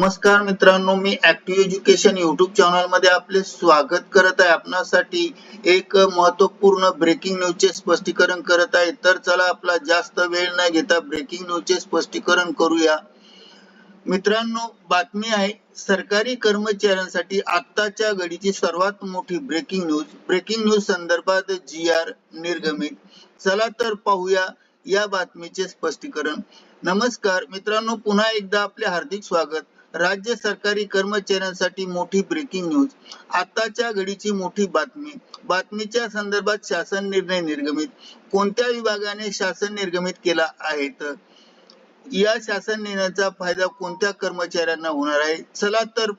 नमस्कार मित्रांनो मी ऍक्टिव्ह एज्युकेशन युट्यूब चॅनलमध्ये आपले स्वागत करत आहे. आपणासाठी एक महत्त्वपूर्ण ब्रेकिंग न्यूजचे स्पष्टीकरण करत आहे. तर चला आपला जास्त वेळ न घेता ब्रेकिंग न्यूजचे स्पष्टीकरण करूया. मित्रांनो बातमी आहे सरकारी कर्मचाऱ्यांसाठी आत्ताच्या घडीची सर्वात मोठी ब्रेकिंग न्यूज ब्रेकिंग न्यूज संदर्भात जी आर निर्गमित. चला तर पाहूया या बातमीचे स्पष्टीकरण. नमस्कार मित्रांनो पुन्हा एकदा आपले हार्दिक स्वागत. राज्य सरकारी कर्मचाऱ्यांसाठी मोठी ब्रेकिंग न्यूज आताच्या घडीची मोठी बातमी. बातमीच्या संदर्भात शासन निर्णय निर्गमित. कोणत्या विभागाने शासन निर्गमित केला आहे तर? या शासन निर्णयाचा फायदा कोणत्या कर्मचाऱ्यांना होणार आहे? चला तर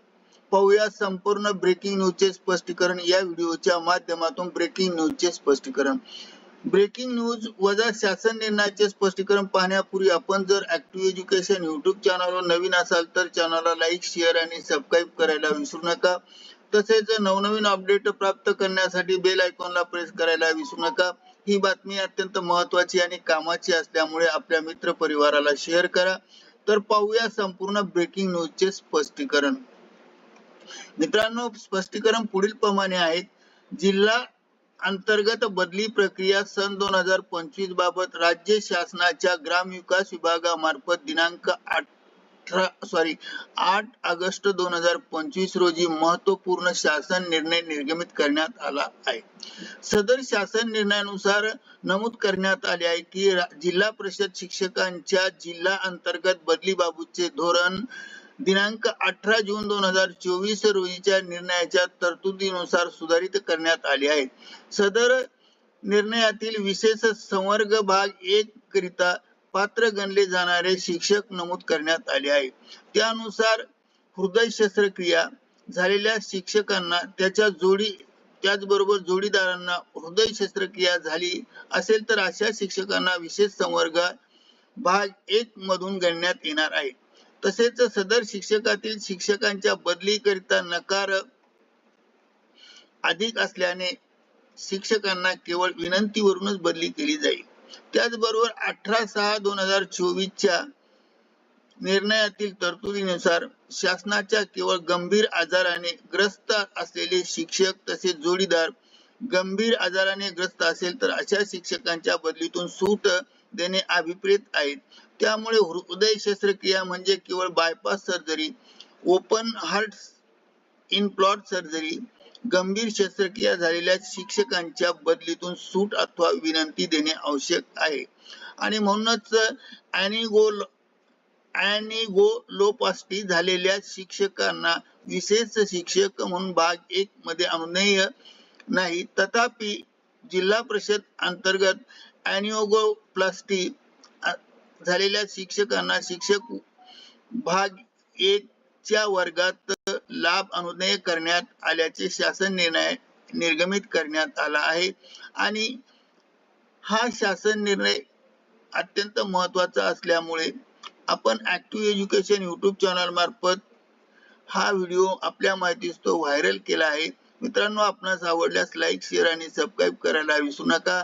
पाहूया संपूर्ण ब्रेकिंग न्यूजचे स्पष्टीकरण या व्हिडिओच्या माध्यमातून. ब्रेकिंग न्यूजचे स्पष्टीकरण. ब्रेकिंग न्यूज वजा शासन निर्णयाचे स्पष्टीकरण पाहण्यापूर्वी आपण जर ऍक्टिव्ह एज्युकेशन युट्यूब चॅनलवर नवीन असाल तर चॅनलला लाईक शेअर आणि सबस्क्राईब करायला विसरू नका. तसेच नवनवीन अपडेट प्राप्त करण्यासाठी बेल आयकॉनला प्रेस करायला विसरू नका. ही बातमी अत्यंत महत्वाची आणि कामाची असल्यामुळे आपल्या मित्र परिवाराला शेअर करा. तर पाहूया संपूर्ण ब्रेकिंग न्यूजचे स्पष्टीकरण. मित्रांनो स्पष्टीकरण पुढील प्रमाणे आहेत जिल्हा अंतर्गत बदली प्रक्रिया सन दोन हजार पंचवीस बाबत राज्य शासनाच्या ग्रामविकास विभागामार्फत दिनांक अठरा सॉरी आठ ऑगस्ट दोन हजार पंचवीस रोजी महत्त्वपूर्ण शासन निर्णय निर्गमित करण्यात आला आहे. सदर शासन निर्णयानुसार नमूद करण्यात आले आहे की जिल्हा परिषद शिक्षकांच्या जिल्हा अंतर्गत बदली बाबतचे धोरण दिनांक अठरा जून दोन हजार चोवीस रोजीच्या निर्णयाच्या तरतुदीनुसार सुधारित करण्यात आले आहे. सदर निर्णयातील विशेष संवर्ग भाग एक करिता पात्र गणले जाणारे शिक्षक नमूद करण्यात आले आहे. त्यानुसार हृदय शस्त्रक्रिया झालेल्या शिक्षकांना त्याच्या जोडी त्याचबरोबर जोडीदारांना हृदय शस्त्रक्रिया झाली असेल तर अशा शिक्षकांना विशेष संवर्ग भाग एक मधून गणण्यात येणार आहे. तसेच सदर शिक्षकातील शिक्षकांच्या बदलीकरिता नकार अधिक असल्याने शिक्षकांना केवळ विनंतीवरूनच बदली केली जाईल. त्याचबरोबर अठरा सहा दोन हजार चोवीसच्या निर्णयातील तरतुदीनुसार शासनाच्या केवळ गंभीर आजाराने ग्रस्त असलेले शिक्षक तसेच जोडीदार गंभीर आजाराने ग्रस्त असेल तर अशा शिक्षकांच्या बदलीतून सूट देणे अभिप्रेत आहेत. त्यामुळे हृदय शस्त्रक्रिया म्हणजे केवळ bypass surgery open heart implant surgery गंभीर शस्त्रक्रिया झालेल्या शिक्षकांच्या बदलीतून सूट अथवा विनंती देणे आवश्यक आहे. आणि म्हणूनच अॅनिगोल अॅनिगोलोपास्टी झालेल्या शिक्षकांना विशेष शिक्षक म्हणून भाग एक मध्ये अनुनय नाही तथापि जिल्हा परिषद अंतर्गत अॅनिओगोप्लास्टी झालेल्या शिक्षकांना शिक्षक भाग एक च्या वर्गात लाभ अनुनय करण्यात आल्याचे शासन निर्णय निर्गमित करण्यात आला आहे. आणि हा शासन निर्णय अत्यंत महत्त्वाचा असल्यामुळे आपण ऍक्टिव्ह एज्युकेशन युट्यूब चॅनल मार्फत हा व्हिडिओ आपल्या माहितीस तो व्हायरल केला आहे. मित्रांनो आपणास आवडल्यास लाईक शेअर आणि सबस्क्राईब करायला विसरू नका.